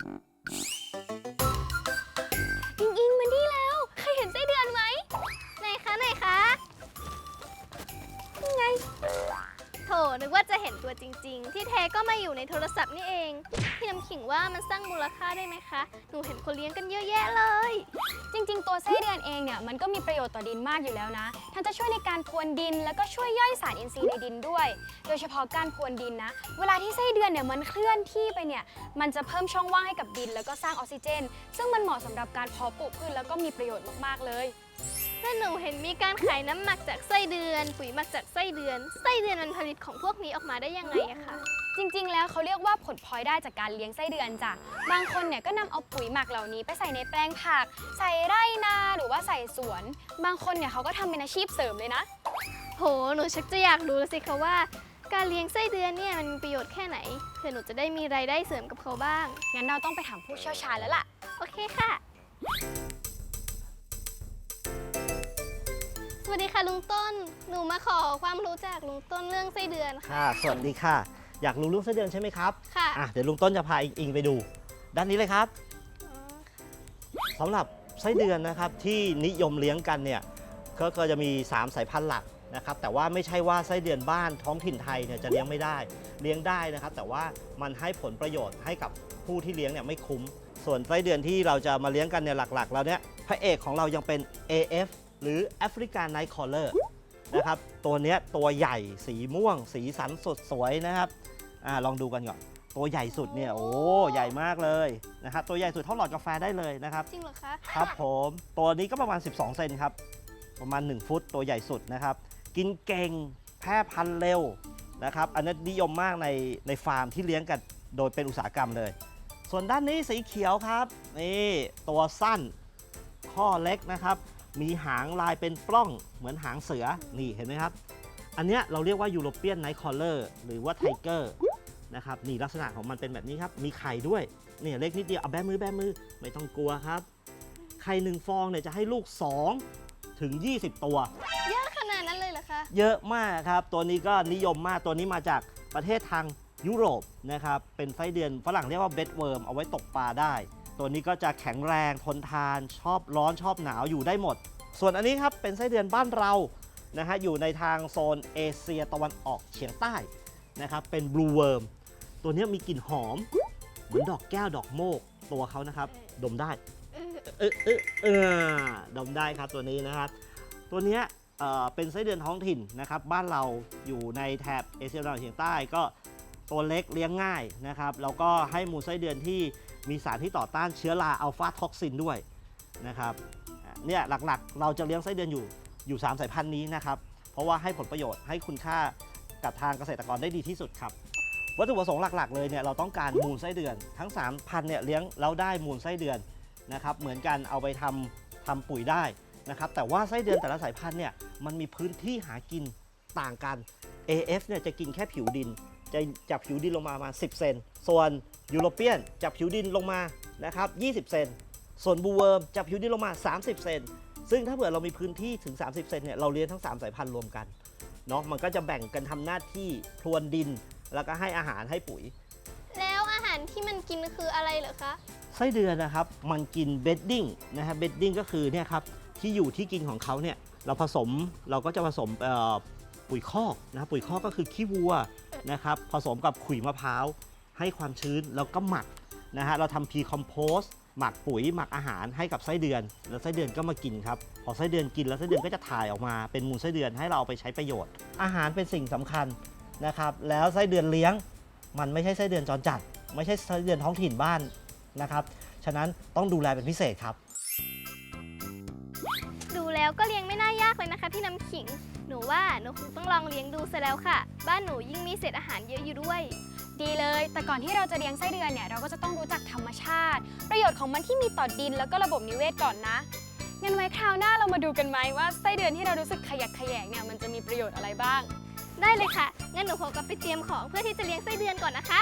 อิ นึกว่าจะเห็นตัวจริง ๆ ที่แท้ก็มาอยู่ในโทรศัพท์นี่เอง พี่น้ำขิงว่ามันสร้างมูลค่าได้ไหมคะ หนูเห็นคนเลี้ยงกันเยอะแยะเลย จริง ๆ ตัวไส้เดือนเองเนี่ยมันก็มีประโยชน์ต่อดินมากอยู่แล้วนะ ทั้งจะช่วยในการพรวนดิน แล้วก็ช่วยย่อยสารอินทรีย์ในดินด้วย โดยเฉพาะการพรวนดินนะ เวลาที่ไส้เดือนเนี่ยมันเคลื่อนที่ไปเนี่ย มันจะเพิ่มช่องว่างให้กับดิน แล้วก็สร้างออกซิเจน ซึ่งมันเหมาะสำหรับการเพาะปลูกพืชแล้วก็มีประโยชน์มากๆเลย และหนูเห็นมีการขายน้ำหมักจากไส้เดือน ปุ๋ยหมักจากไส้เดือน ไส้เดือนมันผลิตของพวกนี้ออกมาได้ยังไงอะคะจริงๆ แล้วเขาเรียกว่าผลพลอยได้จากการเลี้ยงไส้เดือนจ้ะ บางคนเนี่ยก็นำเอาปุ๋ยหมักเหล่านี้ไปใส่ในแปลงผัก ใส่ไร่นาหรือว่าใส่สวน บางคนเนี่ยเขาก็ทำเป็นอาชีพเสริมเลยนะ โห หนูชักจะอยากรู้แล้วสิคะว่า การเลี้ยงไส้เดือนเนี่ยมันมีประโยชน์แค่ไหนเพื่อหนูจะได้มีรายได้เสริมกับเขาบ้าง งั้นเราต้องไปถามผู้เชี่ยวชาญแล้วล่ะ โอเคค่ะ วัสดีค่ะลุงต้น หนูมาขอความรู้จากลุงต้นเรื่องไส้เดือนค่ะ ค่ะ สวัสดีค่ะ อยากรู้เรื่องไส้เดือนใช่ไหมครับค่ะอะเดี๋ยวลุงต้นจะพาอิงอิงไปดู ด้านนี้เลยครับอ๋อสำหรับไส้เดือนนะครับที่นิยมเลี้ยงกันเนี่ยก็ก็จะมี 3 สายพันธุ์หลักนะครับ แต่ว่าไม่ใช่ว่าไส้เดือนบ้านท้องถิ่นไทยเนี่ยจะเลี้ยงไม่ได้ เลี้ยงได้นะครับ แต่ว่ามันให้ผลประโยชน์ให้กับผู้ที่เลี้ยงเนี่ยไม่คุ้ม ส่วนไส้เดือนที่เราจะมาเลี้ยงกันเนี่ยหลักๆ แล้วเนี่ยพระเอกของเรายังเป็น AF หรือ African Night Collar นะครับ ตัวเนี้ยตัวใหญ่สีม่วง สีสันสดสวยนะครับอาลองดูกันก่อน ตัวใหญ่สุดเนี่ยโอ้ใหญ่มากเลยนะครับตัวใหญ่สุดเท่าหลอดกาแฟได้เลยนะครับ จริงเหรอคะครับผมตัวนี้ก็ประมาณ 12 เซนครับ ประมาณ 1 ฟุตตัวใหญ่สุดนะครับ กินเก่งแพร่พันธุ์เร็วนะครับ อันนี้นิยมมากในในฟาร์มที่เลี้ยงกันโดยเป็นอุตสาหกรรมเลย ส่วนด้านนี้สีเขียวครับ นี่ตัวสั้นข้อเล็กนะครับ มีหางลายเป็นปล้องเหมือนหางเสือนี่เห็นไหมครับ อันเนี้ยเราเรียกว่ายูโรเปียนไนท์คอลเลอร์หรือว่าไทเกอร์นะครับนี่ลักษณะของมันเป็นแบบนี้ครับ มีไข่ด้วยเนี่ยเล็กนิดเดียวเอาแบมือแบมือไม่ต้องกลัวครับ ไข่หนึ่งฟองเนี่ยจะให้ลูก 2 ถึง 20 ตัว เยอะขนาดนั้นเลยเหรอคะ เยอะมากครับ ตัวนี้ก็นิยมมากตัวนี้มาจากประเทศทางยุโรปนะครับเป็นไส้เดือนฝรั่งเรียกว่าเบดเวิร์มเอาไว้ตกปลาได้ ตัวนี้ก็จะแข็งแรงทนทาน ชอบร้อนชอบหนาวอยู่ได้หมด ส่วนอันนี้ครับเป็นไส้เดือนบ้านเรานะฮะอยู่ในทางโซนเอเชียตะวันออกเฉียงใต้นะครับเป็นบลูเวิร์มตัวนี้มีกลิ่นหอม เหมือนดอกแก้วดอกโมกตัวเขานะครับ ดมได้เออเออเออดมได้ครับตัวนี้นะครับ ตัวนี้เอ่อเป็นไส้เดือนท้องถิ่นนะครับ บ้านเราอยู่ในแถบเอเชียตะวันออกเฉียงใต้ก็ตัวเล็กเลี้ยงง่ายนะครับแล้วก็ให้มูลไส้เดือนที่ มีสารที่ต่อต้านเชื้อราอัลฟาท็อกซินด้วยนะครับเนี่ยหลักๆ เราจะเลี้ยงไส้เดือนอยู่อยู่ 3 สายพันธุ์นี้นะครับ เพราะว่าให้ผลประโยชน์ให้คุณค่ากับทางเกษตรกรได้ดีที่สุดครับ วัตถุประสงค์หลักๆ เลยเนี่ยเราต้องการมูลไส้เดือน ทั้ง 3 พันธุ์เนี่ยเลี้ยงแล้วได้มูลไส้เดือนนะครับเหมือนกันเอาไปทำทำปุ๋ยได้นะครับแต่ว่าไส้เดือนแต่ละสายพันธุ์เนี่ยมันมีพื้นที่หากินต่างกัน AF เนี่ยจะกินแค่ผิวดิน จะจับผิวดินลงมาประมาณ 10 เซน ส่วนยูโรเปียนจับผิวดินลงมานะครับ 20 เซน ส่วนบูเวิร์มจับผิวดินลงมา 30 เซน ซึ่งถ้าเผื่อเรามีพื้นที่ถึง 30 เซนเนี่ย เราเลี้ยงทั้ง 3 สายพันธุ์รวมกัน เนาะ มันก็จะแบ่งกันทำหน้าที่พรวนดิน แล้วก็ให้อาหารให้ปุ๋ย แล้วอาหารที่มันกินคืออะไรเหรอคะ ไส้เดือนนะครับ มันกินเบดดิ้งนะฮะ เบดดิ้งก็คือเนี่ยครับ ที่อยู่ที่กินของเขาเนี่ย เราผสม เราก็จะผสมเอ่อปุ๋ยคอกนะ ปุ๋ยคอกก็คือขี้วัว นะครับผสมกับขุยมะพร้าวให้ความชื้นแล้วก็หมักนะฮะเราทำพีคอมโพสหมักปุ๋ยหมักอาหารให้กับไส้เดือน แล้วไส้เดือนก็มากินครับพอไส้เดือนกินแล้วไส้เดือนก็จะถ่ายออกมาเป็นมูลไส้เดือนให้เราเอาไปใช้ประโยชน์ อาหารเป็นสิ่งสำคัญนะครับแล้วไส้เดือนเลี้ยง มันไม่ใช่ไส้เดือนจรจัด ไม่ใช่ไส้เดือนท้องถิ่นบ้านนะครับฉะนั้นต้องดูแลเป็นพิเศษครับ แล้วก็เลี้ยงไม่น่ายากเลยนะคะพี่น้ำขิง หนูว่าหนูคงต้องลองเลี้ยงดูซะแล้วค่ะ บ้านหนูยิ่งมีเศษอาหารเยอะอยู่ด้วย ดีเลย แต่ก่อนที่เราจะเลี้ยงไส้เดือนเนี่ยเราก็จะต้องรู้จักธรรมชาติ ประโยชน์ของมันที่มีต่อดินแล้วก็ระบบนิเวศก่อนนะงั้นไว้คราวหน้าเรามาดูกันไหมว่าไส้เดือนที่เรารู้สึกขยักขยงเนี่ยมันจะมีประโยชน์อะไรบ้าง ได้เลยค่ะ งั้นหนูขอกลับไปเตรียมของเพื่อที่จะเลี้ยงไส้เดือนก่อนนะคะ